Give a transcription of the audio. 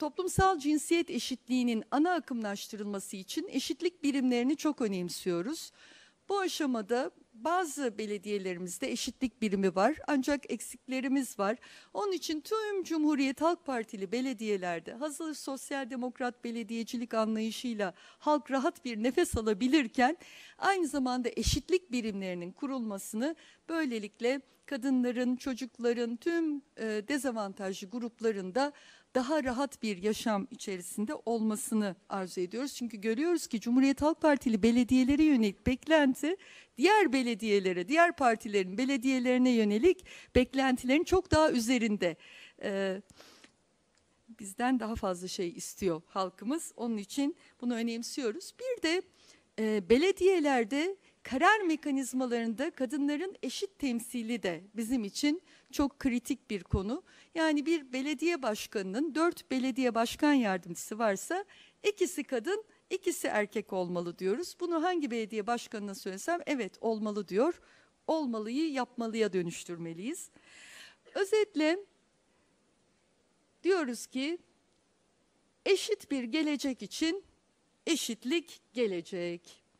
toplumsal cinsiyet eşitliğinin ana akımlaştırılması için eşitlik birimlerini çok önemsiyoruz. Bu aşamada bazı belediyelerimizde eşitlik birimi var ancak eksiklerimiz var. Onun için tüm Cumhuriyet Halk Partili belediyelerde hazır sosyal demokrat belediyecilik anlayışıyla halk rahat bir nefes alabilirken aynı zamanda eşitlik birimlerinin kurulmasını böylelikle kadınların, çocukların, tüm e, dezavantajlı gruplarında daha rahat bir yaşam içerisinde olmasını arzu ediyoruz. Çünkü görüyoruz ki Cumhuriyet Halk Partili belediyelere yönelik beklenti diğer belediyelere, diğer partilerin belediyelerine yönelik beklentilerin çok daha üzerinde. Ee, bizden daha fazla şey istiyor halkımız. Onun için bunu önemsiyoruz. Bir de e, belediyelerde karar mekanizmalarında kadınların eşit temsili de bizim için çok kritik bir konu. Yani bir belediye başkanının dört belediye başkan yardımcısı varsa ikisi kadın, ikisi erkek olmalı diyoruz. Bunu hangi belediye başkanına söylesem evet olmalı diyor. Olmalıyı yapmalıya dönüştürmeliyiz. Özetle diyoruz ki eşit bir gelecek için eşitlik gelecek.